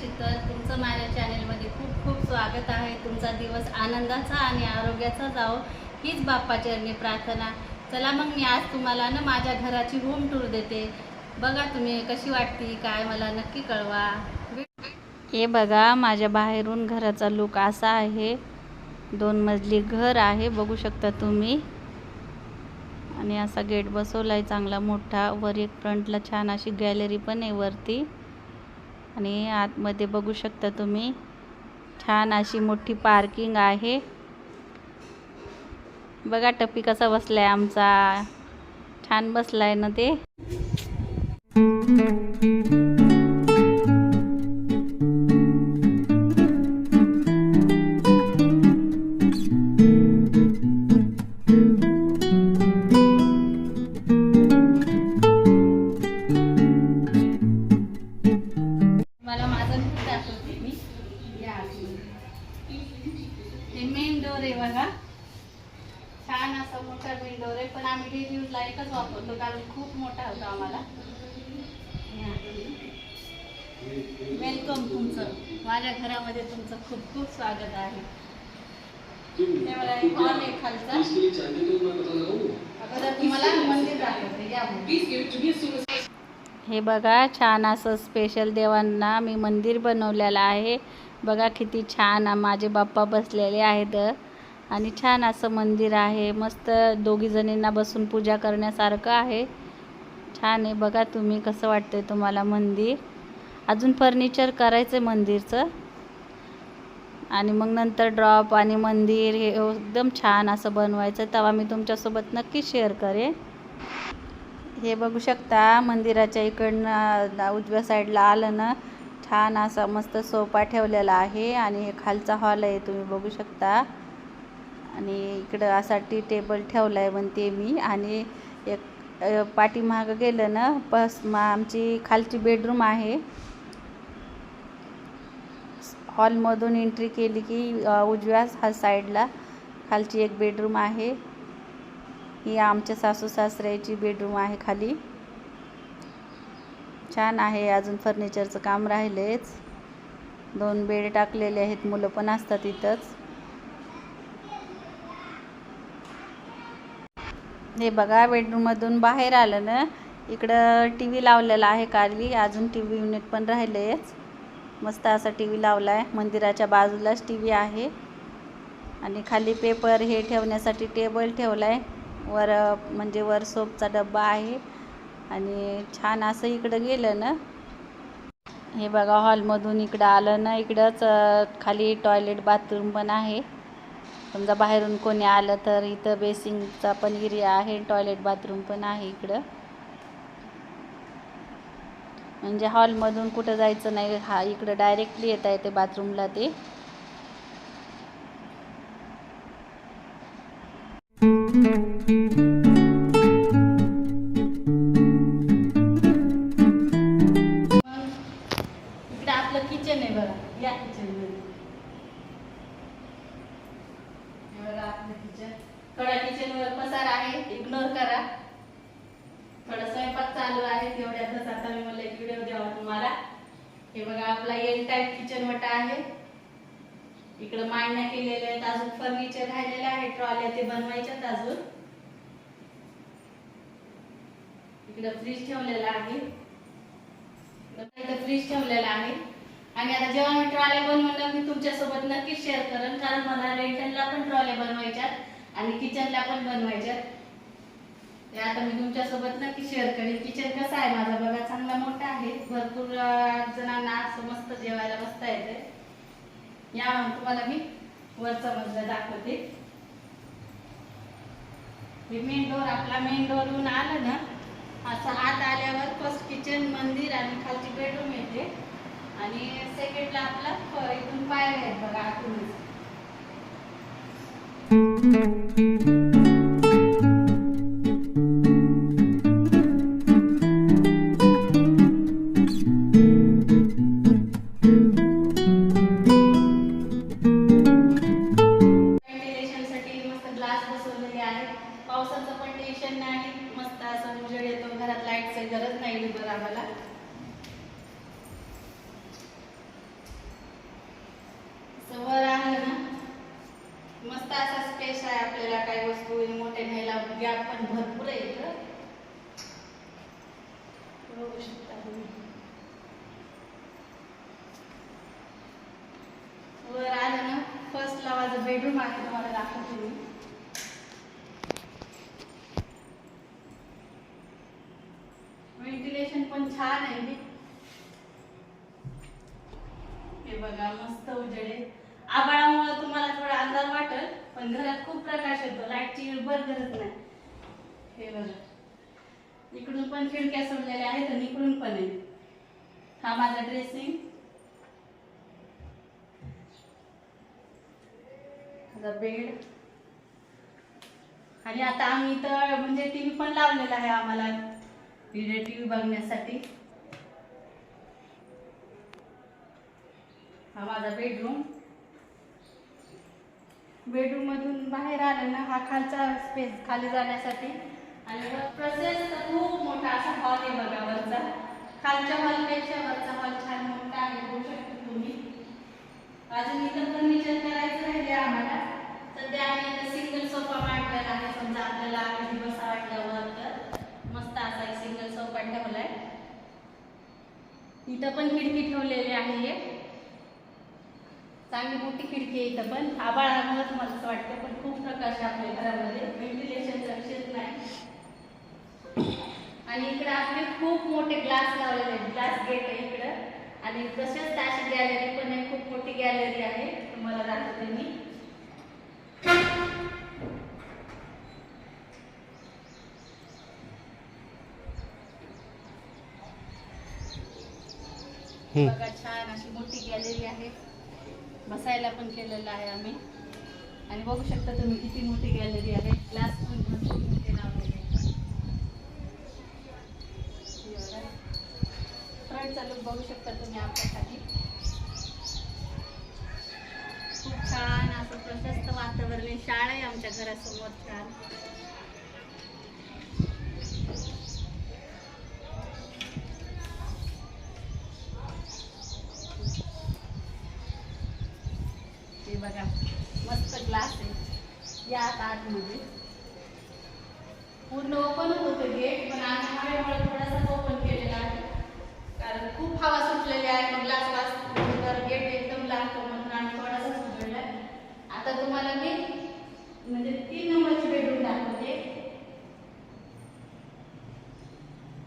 शीतल तुमचं माझ्या चॅनेलमध्ये खूप खूप स्वागत आहे. तुमचा दिवस आनंदाचा आणि आरोग्याचा जावो. हीच बाप्पाचरणी प्रार्थना. चला मग मी आज तुम्हाला ना माझ्या घराची होम टूर देते. बघा तुम्ही कशी वाटती काय मला नक्की कळवा. हे बघा माझ्या बाहेरून घराचा लुक असा आहे. दोन मजली घर आहे बघू शकता तुम्ही. आणि असा गेट बसवला आहे चांगला मोठा. वर एक फ्रंटला छान अशी गॅलरी पण आहे वरती. आणि आतमध्ये बघू शकता तुम्ही. छान अशी मोठी पार्किंग आहे. बघा टप्पी कसा बसलाय आमचा. छान बसलाय ना ते. हे मेन डोर आहे बघा. छान असा मोठा मेन डोर आहे. पण आम्ही डेली यूजला एकच वापरतो कारण खूप मोठा होता आम्हाला. वेलकम तुमचं. माझ्या घरामध्ये तुमचं खूप खूप स्वागत आहे. खालचा. अगोदर तुम्हाला मंदिर दाखवते. हे बघा छान असं स्पेशल देवांना मी मंदिर बनवलेलं आहे. बघा किती छान माझे बाप्पा बसलेले आहेत. आणि छान असं मंदिर आहे. मस्त दोघीजणींना बसून पूजा करण्यासारखं आहे. छान आहे. बघा तुम्ही कसं वाटतंय तुम्हाला मंदिर. अजून फर्निचर करायचं आहे मंदिरचं. आणि मग नंतर ड्रॉप आणि मंदिर हे एकदम छान असं बनवायचं. तेव्हा मी तुमच्यासोबत नक्की शेअर करेन. हे बघू शकता मंदिराच्या इकडनं उजव्या साईडला आलं ना छान असा मस्त सोफा ठेवलेला आहे आणि हे खालचा हॉल आहे तुम्ही बघू शकता. आणि इकडं असा टी टेबल ठेवला आहे म्हणते मी. आणि एक पाठीमागं गेलं ना पस मग आमची खालची बेडरूम आहे. हॉलमधून एंट्री केली की उजव्या हा साईडला खालची एक बेडरूम आहे. ही आमच्या सासू सासऱ्याची बेडरूम आहे खाली. छान आहे अजून फर्निचरचं काम राहिलेच. दोन बेड टाकलेले आहेत मुलं पण असतात इथंच. हे बघा बेडरूममधून बाहेर आलं ना इकडं टी व्ही लावलेला आहे काली अजून टी व्ही युनिट पण राहिलेच. मस्त असा टी व्ही लावला आहे मंदिराच्या बाजूलाच टी व्ही आहे. आणि खाली पेपर हे ठेवण्यासाठी टेबल ठेवला आहे वर म्हणजे वर सोपचा डब्बा आहे. आणि छान असं इकडं गेलं ना. हे बघा हॉलमधून इकडं आलं ना इकडंच खाली टॉयलेट बाथरूम पण आहे. समजा बाहेरून कोणी आलं तर इथं बेसिंगचा पण एरिया आहे टॉयलेट बाथरूम पण आहे इकडं. म्हणजे हॉलमधून कुठं जायचं नाही हा इकडं डायरेक्टली येता येते बाथरूमला ते. इकडे हे बघा आपला एल टाईप किचन वटा आहे. इकडे मांडण्या केलेल्या आहेत अजून फर्निचर राहिलेलं आहे ट्रॉल्या ते बनवायच्यात अजून. इकडे फ्रीज ठेवलेला आहे. फ्रीज ठेवलेला आहे. आणि आता जेव्हा मी ट्रॉल्या बनवलं मी तुमच्यासोबत नक्कीच शेअर करेन कारण मला रेंटनला पण ट्रॉल्या बनवायच्यात आणि किचनला पण बनवायच्यात. ते आता मी तुमच्यासोबत नक्की शेअर करेन. किचन कसं आहे माझा? बघा चांगला मोठा आहे. भरपूर जणांना असं मस्त जेवायला बसता येते या मग तुम्हाला मी वरचा मजला दाखवते. हे मेन डोर आपला मेन डोरहून आलं ना असं आत आल्यावर फर्स्ट किचन मंदिर आणि खालची बेडरूम येते. आणि सेकंडला आपला इथून पायऱ्या आहेत बघा आतूनच. स्पेस आहे आपल्याला काही वस्तू मोठे न्यायला गॅप पण भरपूर आहे इथं. बघू शकता तुम्ही. वर आलं ना फर्स्टला माझं बेडरूम आहे तुम्हाला दाखवते मी. व्हेंटिलेशन पण छान आहे. हे बघा मस्त उजेड आहे. आबाळामुळे तुम्हाला थोडा अंधार वाटेल पण घरात खूप प्रकाश येतो. लाईटची बर गरज नाही. हे बघा. इकडून पण खिडक्या सोडलेल्या आहेत आणि इकडून पण आहे हा माझा ड्रेसिंग माझा बेड आणि आता आम्ही तर म्हणजे टीव्ही पण लावलेला आहे आम्हाला. व्हिडिओ टीव्ही बघण्यासाठी. हा माझा बेडरूम बेडरूममधून बाहेर आलं ना हा खालचा स्पेस खाली जाण्यासाठी. आणि प्रसेस खूप मोठा असा हॉल आहे बघा वरचा. खालच्या हॉलपेक्षा वरचा हॉल छान मोठा आहे बघू शकता तुम्ही. अजून इथं फर्निचर करायचं राहिले आम्हाला. सध्या आम्ही इथं सिंगल सोफा मांडलेला आहे. समजा आपल्याला आठ दिवस वाटल्यावर तर. मस्त असा एक सिंगल सोफा ठेवलाय. इथं पण खिडकी ठेवलेली आहे. एक चांगली मोठी खिडकी आहे इथं पण. आबाळामुळे तुम्हाला असं वाटतं पण खूप प्रकाश आहे आपल्या घरामध्ये. व्हेंटिलेशनचा विषयच नाही. आणि इकडे आपले खूप मोठे ग्लास लावलेले आहेत. ग्लास गेट आहे इकडं. आणि तसेच अशी गॅलरी पण आहे. खूप मोठी गॅलरी आहे. तुम्हाला दाखवते मी. बघा छान अशी मोठी गॅलरी आहे. बसायला पण केलेलं आहे आम्ही. आणि बघू शकता तुम्ही किती मोठी गॅलरी आहे. ग्लास पण भरपूर मोठे लावलेले बघू शकता तुम्ही आपल्यासाठी. खूप छान असं प्रशस्त वातावरण शाळा आहे आमच्या घरासमोर छान. बघा मस्त ग्लास आहे. या आता आतमध्ये. पूर्ण ओपन होतं गेट पण आम्ही हवेमुळे थोडासा ओपन केलेला आहे. कारण खूप हवा सुटलेली आहे मग ग्लास वास तर गेट एकदम लागतो म्हणून आम्ही थोडासा उघडलाय आता तुम्हाला मी म्हणजे तीन नंबरची बेडरूम दाखवते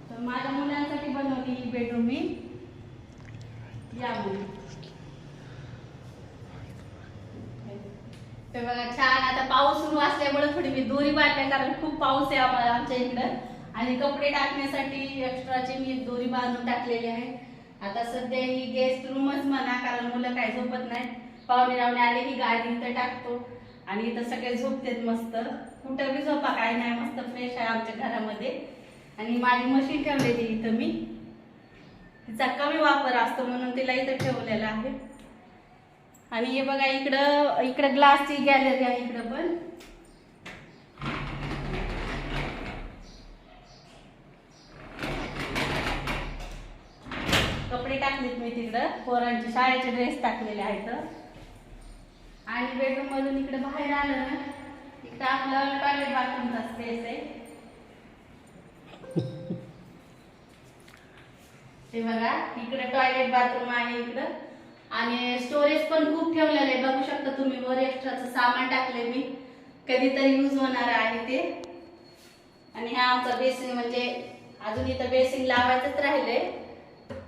तर माझ्या मुलांसाठी बनवली ही बेडरूम मी या मुली ते बघा छान आता पाऊस सुरू असल्यामुळे थोडी मी दोरी बांधल्या कारण खूप पाऊस आहे आम्हाला आमच्या इकडं. आणि कपडे टाकण्यासाठी एक्स्ट्राची मी एक दोरी बांधून टाकलेली आहे. आता सध्या ही गेस्ट रूमच म्हणा कारण मुलं काय झोपत नाही पाहुणे रावणे आले की गाडी इथं टाकतो. आणि इथं सगळे झोपतेत मस्त. कुठं बी झोपा काय नाही मस्त फ्रेश आहे आमच्या घरामध्ये. आणि माझी मशीन ठेवलेली इथं मी. तिचा कमी वापर असतो म्हणून तिला इथं ठेवलेला आहे. आणि हे बघा इकडं इकडं ग्लासची गॅलरी आहे इकडं पण कपडे टाकलेत मी तिकडं. पोरांचे शाळेचे ड्रेस टाकलेले आहेत. आणि बेडरूम मधून इकडे बाहेर आलं ना इकडं आपलं टॉयलेट बाथरूमचा स्पेस आहे ते. बघा इकडे टॉयलेट बाथरूम आहे इकडं. आणि स्टोरेज पण खूप ठेवलेलं आहे. बघू शकता तुम्ही वर एक्स्ट्राचं सामान टाकले मी. कधीतरी यूज होणार आहे ते. आणि हा आमचा बेसिन म्हणजे अजून इथं बेसिन लावायचंच राहिलंय.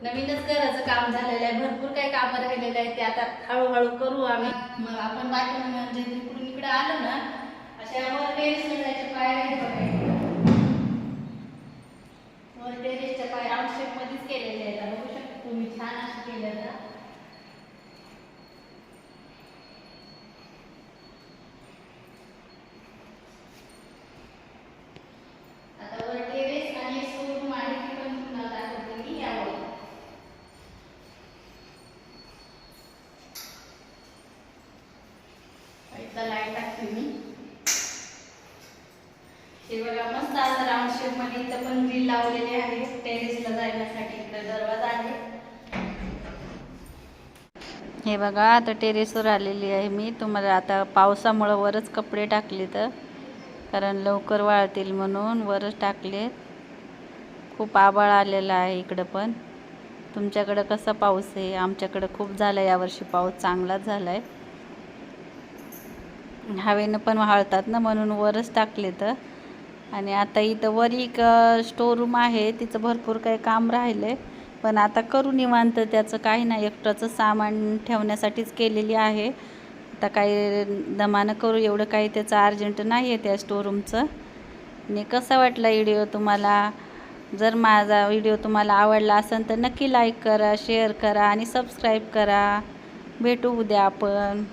नवीनच घराचं काम झालेलं आहे. भरपूर काही कामं राहिलेलं आहेत ते आता हळूहळू करू आम्ही. मग आपण बाकी म्हणजे तिकडून इकडे आलो ना अशा वर टेरेसला जायच्या पाय आहेत बघा. वर टेरेसच्या पाय राऊंड शेप मध्येच केलेल्या आहेत बघू शकता तुम्ही छान असं केलं ना आता वर टेरेस आणि शोरूम आहे ती पण तुम्हाला दाखवते मी यावर एकदा लाइट टाकते मी. हे बघा मस्त असं राऊंड शेपमध्ये इथं पण ग्रील लावलेले आहे. टेरेसला जाण्यासाठी इकडे दरवाजा आहे. हे बघा आता टेरेसवर आलेली आहे मी. तुम्हाला आता पावसामुळं वरच कपडे टाकले तर. कारण लवकर वाळतील म्हणून वरच टाकले. खूप आबाळ आलेला आहे इकडं पण. तुमच्याकडं कसा पाऊस आहे? आमच्याकडं खूप झाला यावर्षी पाऊस चांगलाच झाला आहे हवेनं पण वाळतात ना म्हणून वरच टाकले तर. आणि आता इथं वर एक स्टोर रूम आहे तिचं भरपूर काही काम राहिलं आहे पण आता करू निवांत त्याचं काही नाही. एकट्याचं सामान ठेवण्यासाठीच केलेली आहे. आता काही दमानं करू एवढं काही त्याचं अर्जंट नाही आहे त्या स्टोरूमचं आणि कसा वाटला व्हिडिओ तुम्हाला? जर माझा व्हिडिओ तुम्हाला आवडला असेल तर नक्की लाईक करा शेअर करा आणि सबस्क्राईब करा. भेटू उद्या आपण.